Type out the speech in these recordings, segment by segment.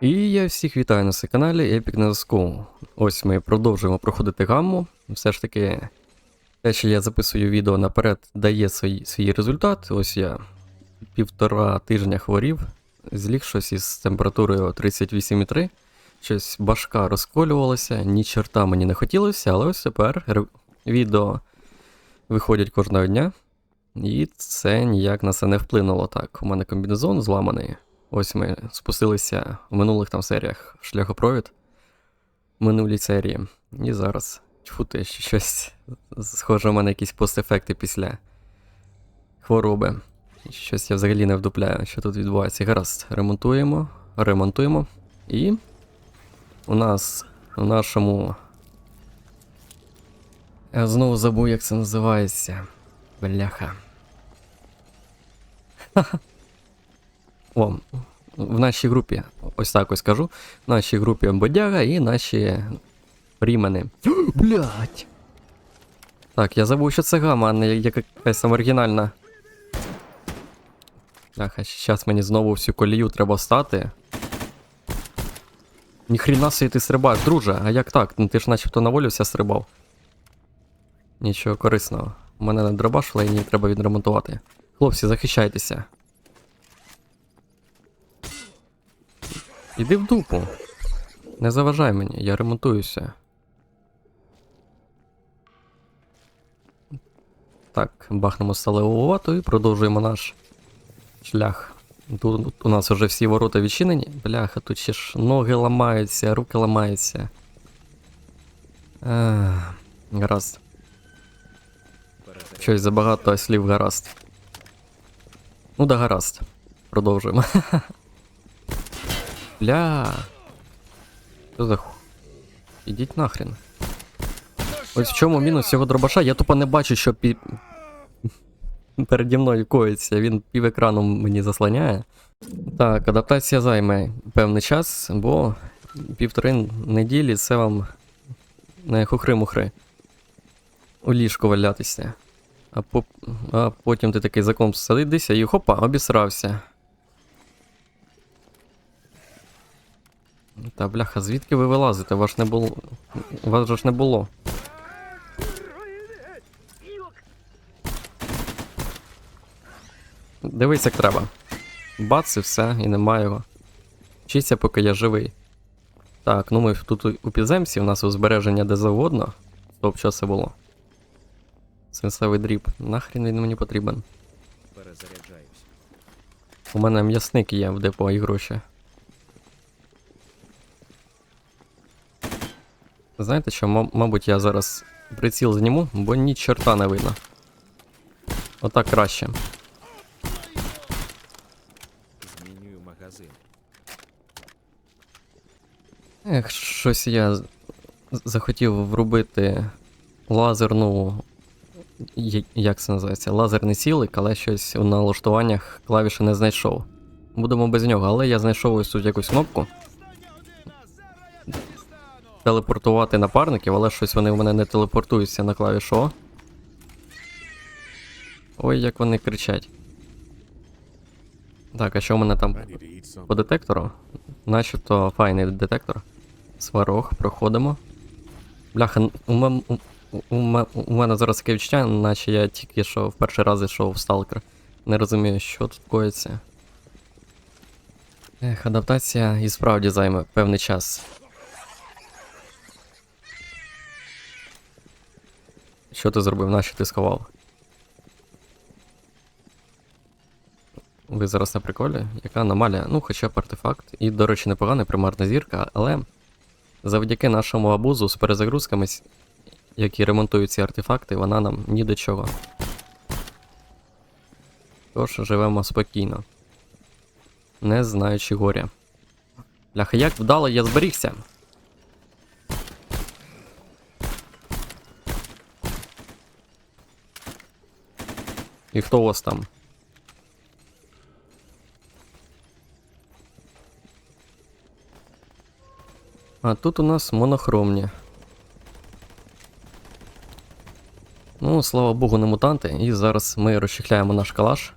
І я всіх вітаю на своєму каналі Epic на зв'язку. Ось ми продовжуємо проходити гамму. Все ж таки, те, що я записую відео наперед, дає свій, свій результат. Ось я півтора тижня хворів, зліг щось із температурою 38,3. Щось башка розколювалася, ні чорта мені не хотілося, але ось тепер відео виходять кожного дня. І це ніяк на це не вплинуло. Так, у мене комбінезон зламаний. Ось ми спустилися в минулих там серіях в шляхопровід. Минулій серії. І зараз. Тьфу ти, ще щось схоже, у мене якісь постефекти після хвороби. Щось я взагалі не вдупляю, що тут відбувається. Гаразд, ремонтуємо, ремонтуємо. І у нас в нашому. Я знову забув, як це називається. Бляха. О, в нашій групі, ось так ось кажу, в нашій групі бодяга і наші рімени. Блять. Так, я забув, що це гама, а не якась там оригінальна. Ах, а зараз мені знову всю колію треба стати. Ніхріна собі ти стрибаєш, друже, а як так? Ну ти ж начебто на волю все стрибав. Нічого корисного. У мене не дробаш в лейні треба відремонтувати. Хлопці, захищайтеся. Іди в дупу. Не заважай мені, я ремонтуюся. Так, бахнемо сталеву вату і продовжуємо наш шлях. Тут, у нас вже всі ворота відчинені. Бляха, тут ще ж ноги ламаються, руки ламаються. Ах, гаразд. Щось забагато слів гаразд. Ну да гаразд. Продовжуємо. Бля. Що за ху... Ідіть нахрен. Ось в чому мінус цього дробаша, я тупо не бачу, що пі... переді мною коїться. Він пів екрану мені заслоняє. Так, адаптація займе певний час, бо півтори неділі це вам не хухри-мухри. У ліжку валятися. А, по... а потім ти такий за комп садишся і хопа, обісрався. Та бляха, звідки ви вилазите? Вас ж не було. Вас же ж не було. Дивись, як треба. Бац і все, і нема його. Вчиться, поки я живий. Так, ну ми тут у- у підземці, у нас у збереження де завгодно. Стоп, що це було? Сенсовий дріб. Нахрін він мені потрібен. У мене м'ясник є в депо і гроші. Знаєте що, мабуть, я зараз приціл зніму, бо ні чорта не видно. Отак краще. Змінюю магазин. Ех, щось я захотів врубити лазерну. Як це називається? Лазерний цілик, але щось у налаштуваннях клавіші не знайшов. Будемо без нього, але я знайшов ось тут якусь кнопку. Телепортувати напарників, але щось вони в мене не телепортуються на клавішу. О. Ой, як вони кричать. Так, а що в мене там по детектору? Начебто файний детектор. Сварог, проходимо. Бляха, у, мен- у, у, мене зараз таке відчуття, наче я тільки що в перший раз зайшов в Сталкер. Не розумію, що тут коїться. Ех, адаптація і справді займе певний час. Що ти зробив, нащо ти сховав? Ви зараз на приколі? Яка аномалія? Ну, хоча б артефакт. І, до речі, непогана примарна зірка, але завдяки нашому абузу з перезагрузками, які ремонтують ці артефакти, вона нам ні до чого. Тож живемо спокійно. Не знаючи горя. Бляха, як вдало я зберігся. І хто у вас там? А тут у нас монохромні. Ну, слава Богу, не мутанти. І зараз ми розчехляємо наш калаш.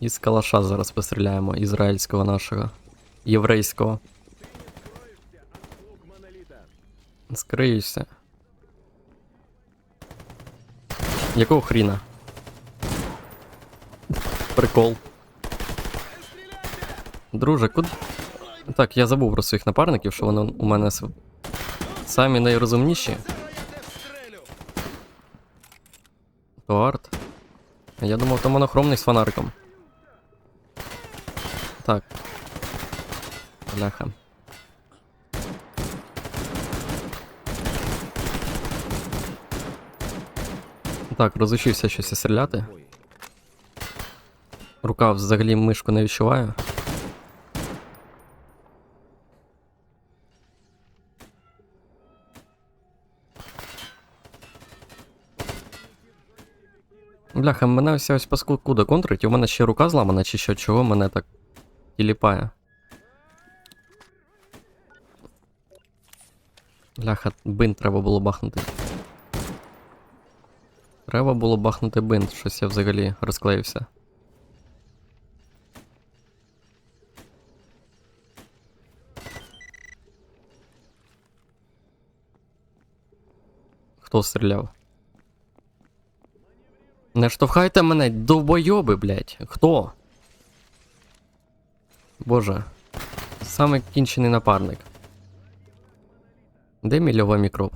Із калаша зараз постріляємо, ізраїльського нашого. Єврейського. Скриюся. Якого хріна? Прикол. Друже, куди. Так, я забув про своїх напарників, що вони у мене самі найрозумніші. То арт. Я думав, то монохромний з фонариком. Так. Бляха. Так, розучився щось стріляти. Рука взагалі мишку не відчуваю. Бляха, мене ось ось паскуда контрить, у мене ще рука зламана, чи що, чого мене так тіліпає. Бляха, бинт треба було бахнути. Треба було бахнути бинт, щось я взагалі розклеївся. Хто стріляв? Не штовхайте мене, довбойоби, блять. Хто? Боже. Саме кінчений напарник. Де мій мікроб?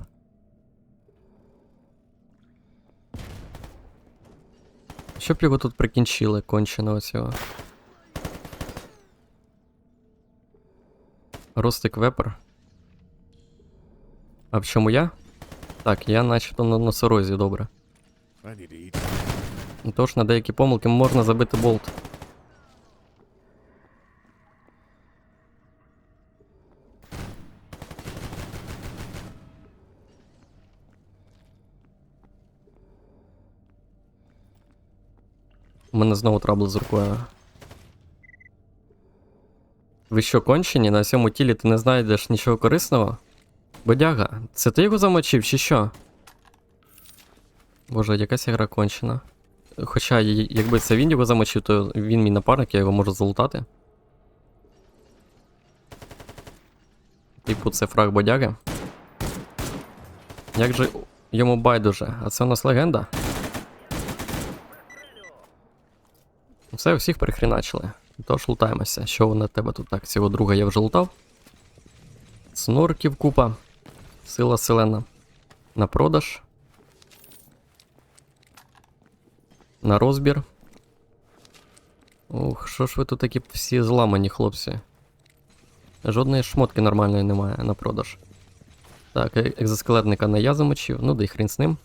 Щоб його тут прикінчили, конченого цього. Ростик вепер. А в чому я? Так, я начебто на носорозі, добре. Тож на деякі помилки можна забити болт. У мене знову трабл з рукою. Ви що, кончені? На цьому тілі ти не знайдеш нічого корисного? Бодяга, це ти його замочив чи що? Боже, якась гра кончена. Хоча, якби це він його замочив, то він мій напарник, я його можу залутати. Типу, це фраг бодяги. Як же йому байдуже? А це у нас легенда? Все, всіх перехріначили. Тож лутаємося. Що на тебе тут так? Цього друга я вже лутав. Снорків купа. Сила селена. На продаж. На розбір. Ух, що ж ви тут такі всі зламані, хлопці. Жодної шмотки нормальної немає на продаж. Так, е- екзоскелетника не я замочив, ну да й хрін з ним.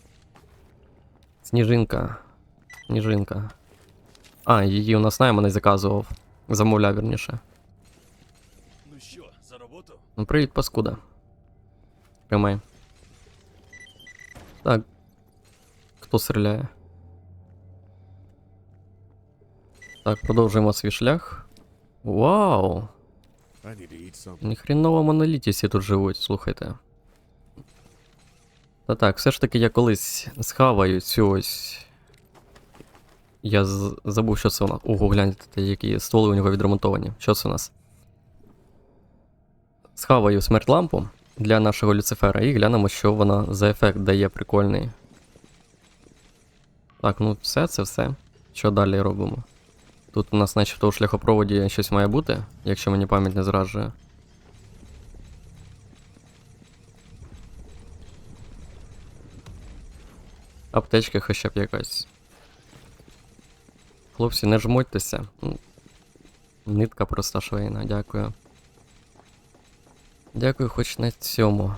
Сніжинка. Сніжинка. А, її у нас найманий заказував. Замовляв вірніше. Ну що, за роботу? Ну, привіт, паскуда. Тримай. Так. Хто стріляє? Так, продовжуємо свій шлях. Вау! Ніхріново монолітісі тут живуть, слухайте. Та так, все ж таки я колись схаваю цю ось. Я забув, що це у нас. Ого, гляньте, які стволи у нього відремонтовані. Що це у нас? Схаваю смерть лампу для нашого Люцифера і глянемо, що вона за ефект дає прикольний. Так, ну все, це все. Що далі робимо? Тут у нас, начебто, у шляхопроводі щось має бути, якщо мені пам'ять не зраджує. Аптечка хоча б якась. Хлопці, не жмотьтеся. Нитка проста швейна, дякую. Дякую, хоч на цьому.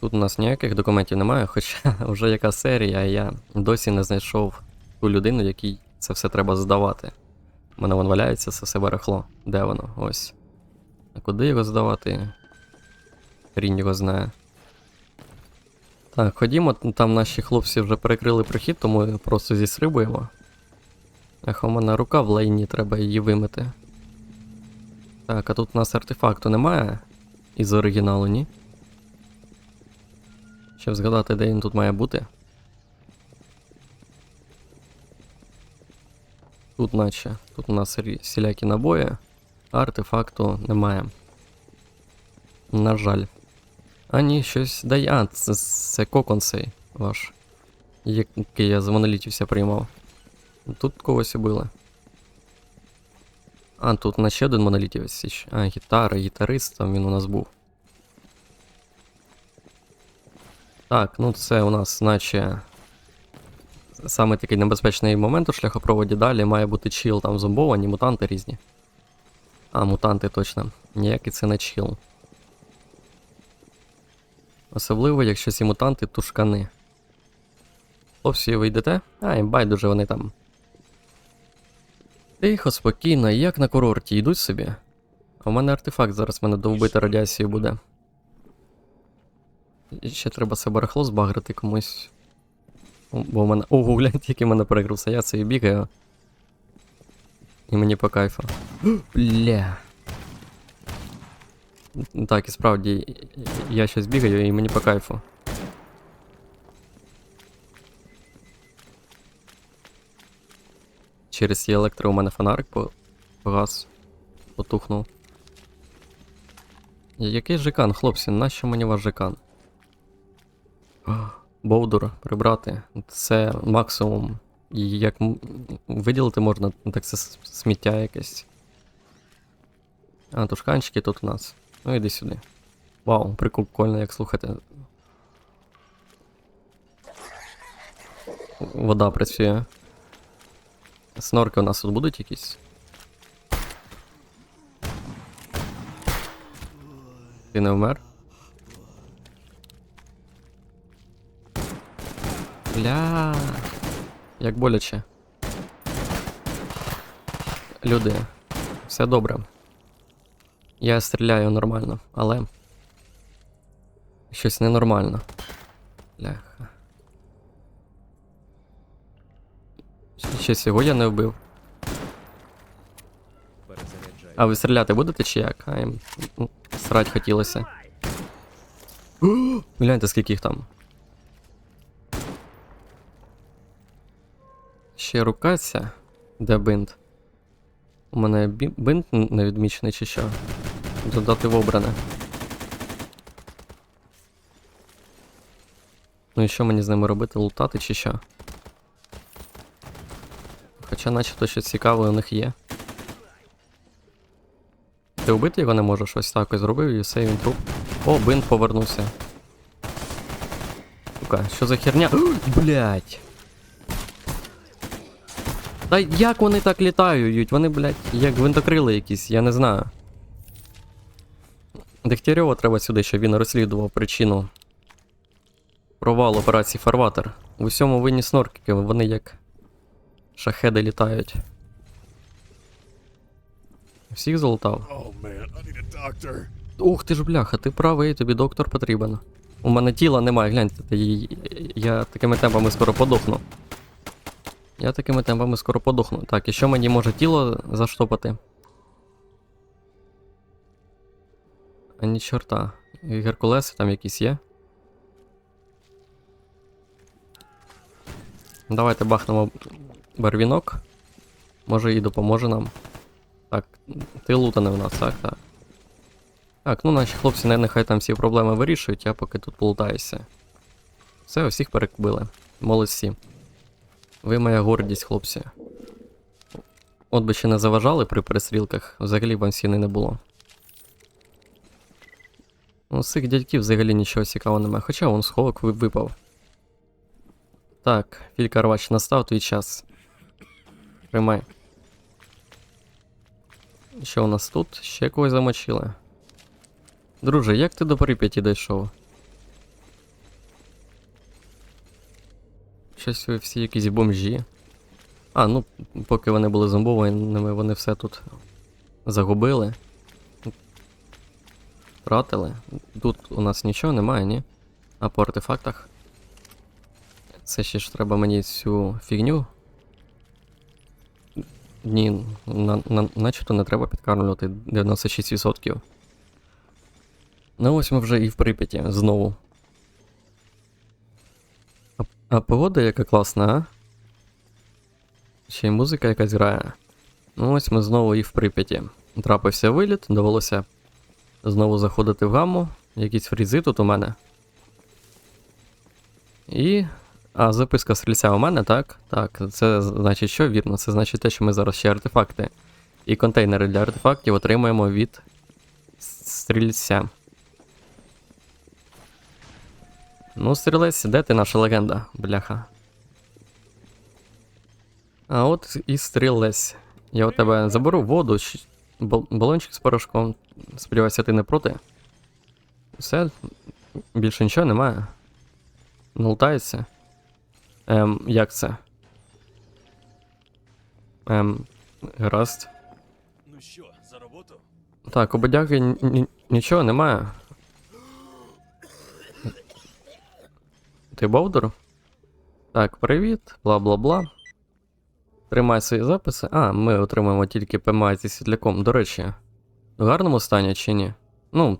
Тут у нас ніяких документів немає, хоча вже яка серія, я досі не знайшов ту людину, якій це все треба здавати. У мене вон валяється це все барахло. Де воно? Ось. А куди його здавати? Хрінь його знає. Так, ходімо, там наші хлопці вже перекрили прохід, тому просто зістрибуємо. Ах, у мене рука в лайні, треба її вимити. Так, а тут у нас артефакту немає із оригіналу, ні? Щоб згадати, де він тут має бути. Тут наче. Тут у нас всілякі набої, а артефакту немає. На жаль. А ні, щось дає. А, це, це коконсей ваш. Який я з монолітівся приймав. Тут когось убили. А, тут на ще один монолітівець. ще. А, гітара, гітарист там він у нас був. Так, ну це у нас, наче. Саме такий небезпечний момент у шляхопроводі. Далі має бути чіл, там зомбовані, мутанти різні. А, мутанти точно. Ніякий це не чіл. Особливо, якщо ці мутанти тушкани. Хлопці, ви йдете? А, їм байдуже вони там. Тихо, спокійно, як на курорті, йдуть собі. А в мене артефакт зараз мене довбити радіацією буде. Ще треба це барахло збагрити комусь. Бо в мене. Ого, гляньте, який в мене перегрувся. Я це і бігаю. І мені по кайфу. Бля. Так, і справді, я щось бігаю і мені по кайфу. Через є електро у мене фонарик погас. Потухнув. Який жикан, хлопці, нащо мені ваш жикан? Бовдур прибрати. Це максимум. І як виділити можна, так це сміття якесь. А, тушканчики тут у нас. Ну іди сюди. Вау, прикольно, як слухати. Вода працює. Снорки у нас тут будуть якісь? Ти не вмер? Бля. Як боляче. Люди, все добре. Я стріляю нормально, але. Щось ненормально. Бляха. Щось його я не вбив. А ви стріляти будете чи як? А їм м, срать хотілося. Гляньте, скільки їх там. Ще рукаться. Де бинт? У мене бинт не відмічений чи що? Додати в обране. Ну і що мені з ними робити? Лутати чи що? Хоча начебто щось цікаве у них є. Ти вбити його не можеш, ось так ось зробив і все, і він труп. О, бинт повернувся. Сука, що за херня? Блять. Та як вони так літають? Вони, блять, як гвинтокрили якісь, я не знаю. Дегтярьова треба сюди, щоб він розслідував причину провалу операції Фарватер. В усьому винні сноркики, вони як шахеди літають. Всіх залутав? Oh. Ух ти ж бляха, ти правий, тобі доктор потрібен. У мене тіла немає, гляньте, й- я такими темпами скоро подохну. Я такими темпами скоро подохну. Так, і що мені може тіло заштопати? А ні чорта. І Геркулеси там якісь є. Давайте бахнемо барвінок. Може і допоможе нам. Так, ти лутаний у нас, так, так. Так, ну наші хлопці не- нехай там всі проблеми вирішують, я поки тут полутаюся. Все, усіх перекбили. Молодці. Ви моя гордість, хлопці. От би ще не заважали при перестрілках, взагалі б ціни не було. Ну, з цих дядьків взагалі нічого цікавого немає, хоча вон сховок ви- випав. Так, Філька Рвач, настав твій час. Тримай. Що у нас тут? Ще когось замочили. Друже, як ти до Прип'яті дійшов? Щось ви всі якісь бомжі. А, ну, поки вони були зомбованими, вони все тут загубили. Втратили. Тут у нас нічого немає, ні? А по артефактах? Це ще ж треба мені цю фігню. Ні, на, на, начебто не треба підкармлювати 96%. Ну ось ми вже і в Прип'яті знову. А, а погода яка класна, а? Ще й музика якась грає. Ну ось ми знову і в Прип'яті. Трапився виліт, довелося знову заходити в гамму. Якісь фрізи тут у мене. І. А, записка стрільця у мене, так? Так, це значить що вірно? Це значить те, що ми зараз ще артефакти і контейнери для артефактів отримуємо від стрільця. Ну, стрілець, де ти наша легенда, бляха? А от і стрілець. Я у тебе заберу воду, балончик з порошком. Сподіваюся, ти не проти. Все, більше нічого немає. Не лутається. Ем, як це? Ем, гаразд. Ну що, за роботу? Так, у бодяги ні- ні- нічого немає. Ти Бовдур? Так, привіт, бла бла бла. Тримай свої записи. А, ми отримуємо тільки ПМА зі світляком. До речі, в гарному стані чи ні? Ну,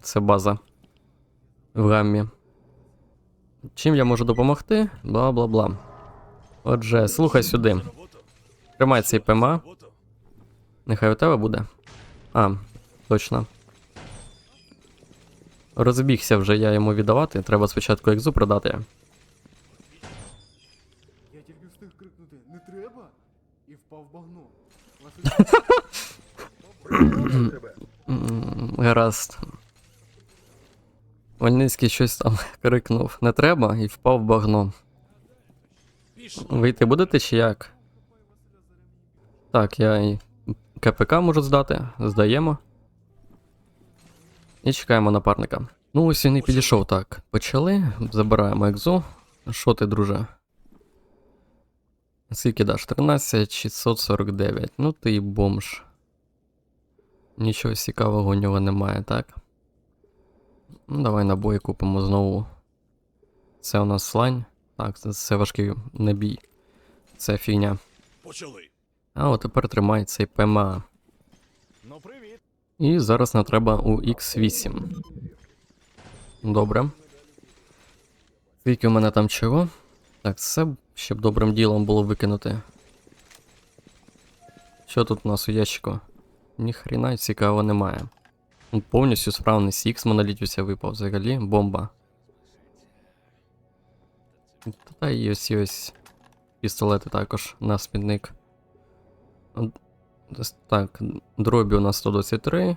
це база. В гаммі. Чим я можу допомогти? Бла бла бла. Отже, слухай сюди. Тримай цей ПМА. Нехай у тебе буде. А, точно. Розбігся вже я йому віддавати. Треба спочатку екзу продати. Я тільки встиг крикнути не треба і впав багно. Гаразд. Вольницький щось там крикнув. Не треба і впав в багно. Вийти будете чи як? Так, я і КПК можу здати. Здаємо. І чекаємо напарника. Ну, ось він і підійшов так. Почали. Забираємо екзу. Що ти, друже? Скільки даш? 13 649. Ну ти і бомж. Нічого цікавого у нього немає, так? Ну, давай набої купимо знову. Це у нас слань. Так, це, це важкий набій. Це фігня. Почали. А от тепер тримай цей ПМА. Ну привіт. І зараз нам треба у X8. Добре. Скільки у мене там чого? Так, це б- щоб добрим ділом було викинути. Що тут у нас у ящику? Ніхрена цікавого немає. Повністю справний Сікс монолітівся випав взагалі. Бомба. Та і ось ось пістолети також на смітник. Так, дробі у нас 123.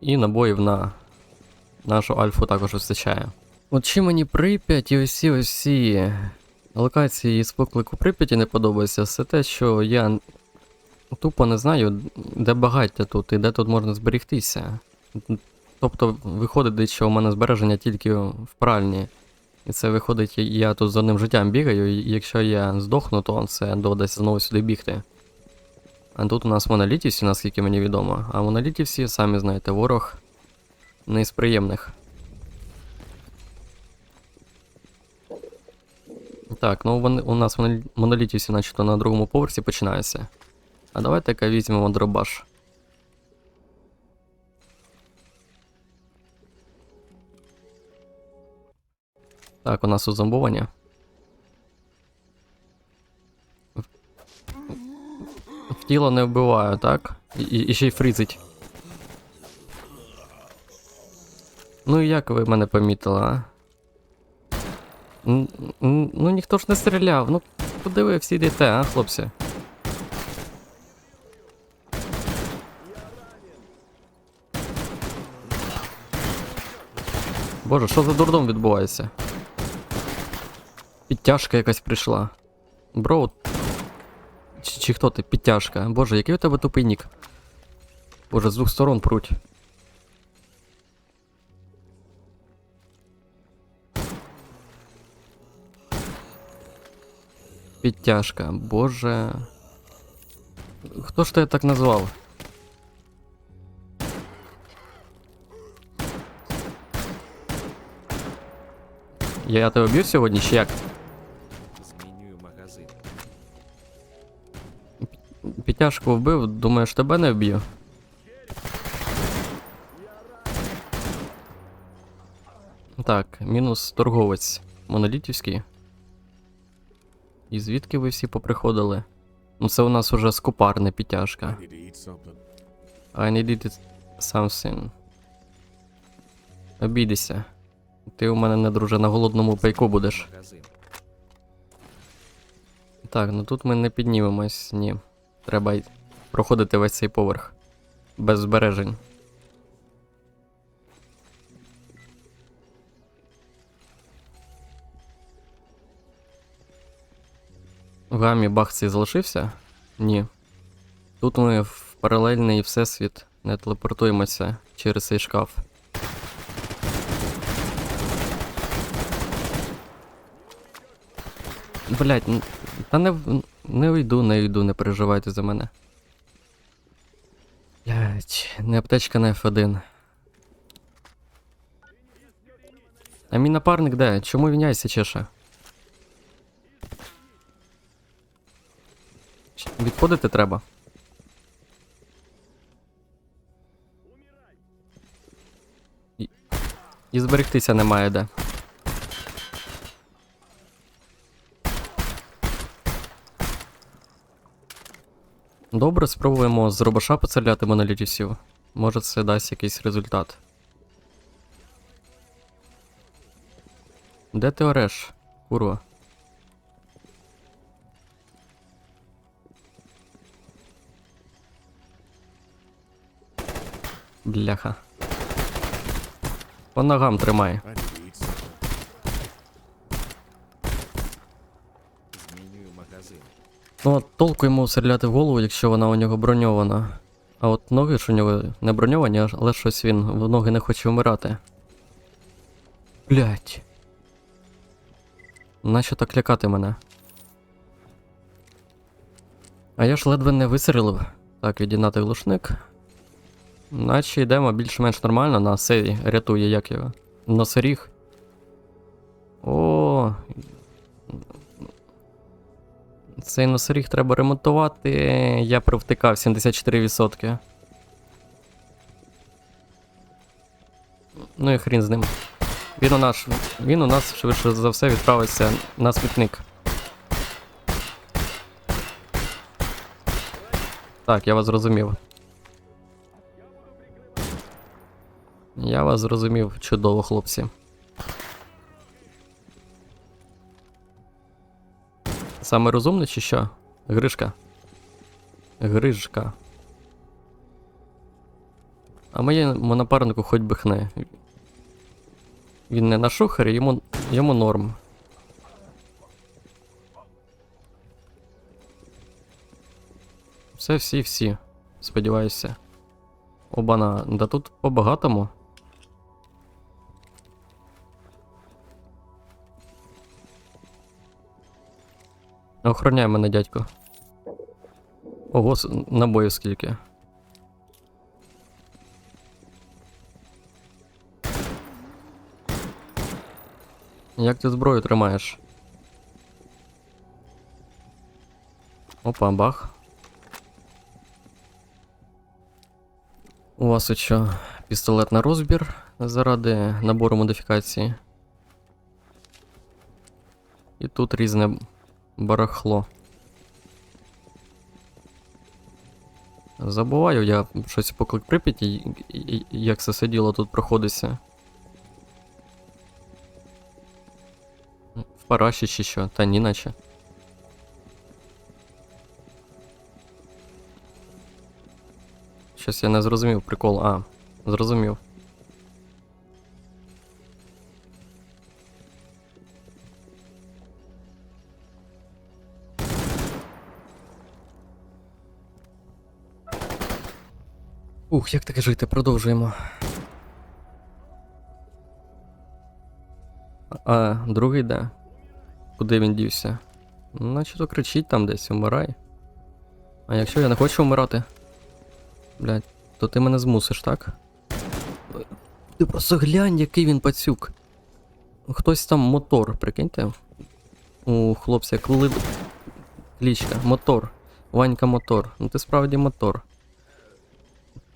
І набоїв на нашу альфу також вистачає. От чим мені Прип'ять і усі усі локації з поклику Прип'яті не подобаються, це те, що я тупо не знаю, де багаття тут і де тут можна зберігтися. Тобто виходить, що у мене збереження тільки в пральні. І це виходить, я тут з одним життям бігаю, і якщо я здохну, то це доведеться знову сюди бігти. А тут у нас монолітівці, наскільки мені відомо. А монолітівці, самі знаєте, ворог не з приємних. Так, ну вони, у нас монолі- монолітівці, начебто, на другому поверсі починаються. А давайте-ка візьмемо дробаш. Так, у нас узомбування. В тіло не вбиваю, так? І, і, ще й фрізить. Ну і як ви мене помітили, а? Ну ніхто ж не стріляв. Ну куди ви всі йдете, а, хлопці? Боже, що за дурдом відбувається? Підтяжка якась прийшла. Бро, чи, чи хто ти? Підтяжка. Боже, який у тебе тупий нік? Боже, з двох сторон пруть. Підтяжка, боже. Хто ж тебе так назвав? Я тебе б'ю сьогодні чи як? Змінюю магазин. Підтяжку вбив, думаєш, тебе не вб'ю? Так, мінус торговець монолітівський. І звідки ви всі поприходили? Ну це у нас уже скупар, не підтяжка. need to eat. I needed something. Обійдися. Ти у мене не друже на голодному пайку будеш. Так, ну тут ми не піднімемось, ні. Треба проходити весь цей поверх. Без збережень. В гамі баг цей залишився? Ні. Тут ми в паралельний всесвіт не телепортуємося через цей шкаф. Блять, та не, не уйду, не уйду, не переживайте за мене. Блять, не аптечка на F1. А мій напарник де? Чому він яйця чеше? Відходити треба. І, і зберегтися немає де. Добре, спробуємо з робаша поцеляти монолітівців. Може це дасть якийсь результат. Де ти ореш? Курва. Бляха. По ногам тримай. Змінюю магазин. Ну, от толку йому стріляти в голову, якщо вона у нього броньована. А от ноги ж у нього не броньовані, але щось він в ноги не хоче вмирати. Блять. Нащо так лякати мене? А я ж ледве не вистрілив. Так, відігнати глушник. Наче йдемо більш-менш нормально на севі рятує як його. Носоріг. О, цей носоріг треба ремонтувати. Я провтикав 74%. Ну і хрін з ним. Він у нас, він у нас швидше за все відправиться на смітник. Так, я вас зрозумів. Я вас зрозумів чудово, хлопці. Саме розумний чи що? Гришка. Гришка. А моєму напарнику хоч би хне. Він не на шухері, йому, йому норм. Все всі всі. Сподіваюся. Обана, да тут по-багатому. Охороняй мене, дядько. Ого, набоїв скільки. Як ти зброю тримаєш? Опа, бах. У вас що? Пістолет на розбір заради набору модифікації. І тут різне барахло. Забуваю я щось по клик Прип'яті, як це все тут проходиться. В параші чи що, та ні наче. Щось я не зрозумів прикол. А, зрозумів. Ух, як таке жити, продовжуємо. А, другий де? Куди він дівся? Наче то кричить там десь, вмирай. А якщо я не хочу вмирати? Блядь, то ти мене змусиш, так? Ти просто глянь, який він пацюк. Хтось там мотор, прикиньте. У хлопця коли. Клічка, мотор. Ванька мотор. Ну ти справді мотор.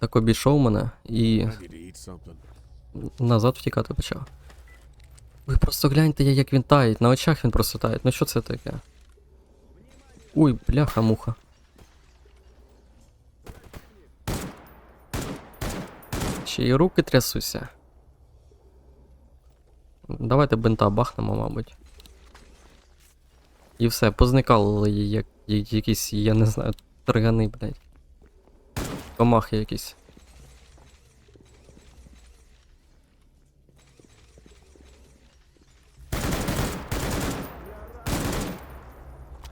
Так обійшов мене і назад втікати почав. Ви просто гляньте, як він таїть, на очах він просто таїть. Ну що це таке? Ой, бляха-муха. Ще й руки трясуся. Давайте бинта бахнемо, мабуть. І все, позникали як, як якісь, я не знаю, таргани, блядь. Комахи якісь.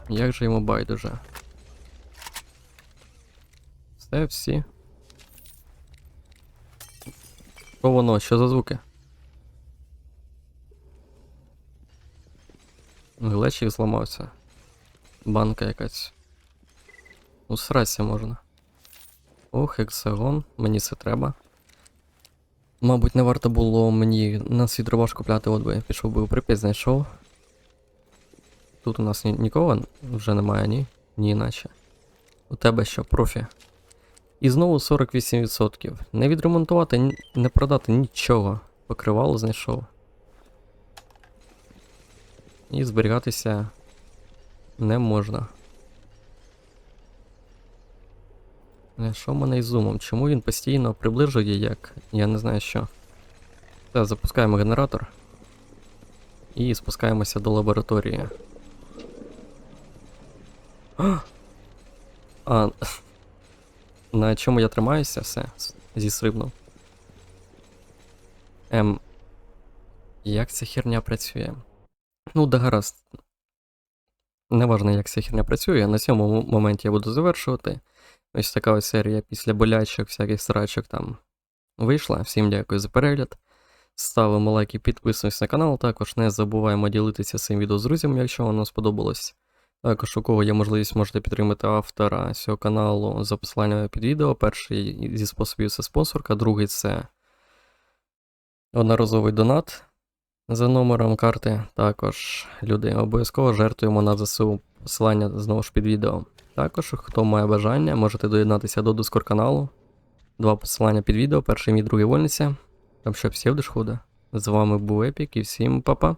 Як же йому байдуже? Все, всі. Що воно? Що за звуки? Глечик зламався. Банка якась. Усраться можна. Ох, хексагон, мені це треба. Мабуть, не варто було мені на свій дробаш купляти, от би пішов би у Прип'ять, знайшов. Тут у нас ні- нікого вже немає, ні? Ні, наче. У тебе що, профі? І знову 48%. Не відремонтувати, не продати нічого. Покривало знайшов. І зберігатися не можна. Що в мене із зумом? Чому він постійно приближує як? Я не знаю що. Все, запускаємо генератор. І спускаємося до лабораторії. А! На чому я тримаюся, все, зісрибнув. Ем. Як ця херня працює? Ну, да гаразд. Неважно, як ця херня працює, на цьому моменті я буду завершувати. Ось така ось серія після болячок, всяких срачок там вийшла. Всім дякую за перегляд. Ставимо лайки, підписуємось на канал. Також не забуваємо ділитися цим відео з друзями, якщо воно сподобалось. Також у кого є можливість, можете підтримати автора цього каналу за посиланням під відео. Перший зі способів це спонсорка, другий це одноразовий донат за номером карти. Також люди обов'язково жертвуємо на ЗСУ. Посилання знову ж під відео. Також, хто має бажання, можете доєднатися до Discord каналу. Два посилання під відео, перший мій, другий вольниця. Там що худа. З вами був Епік і всім па-па.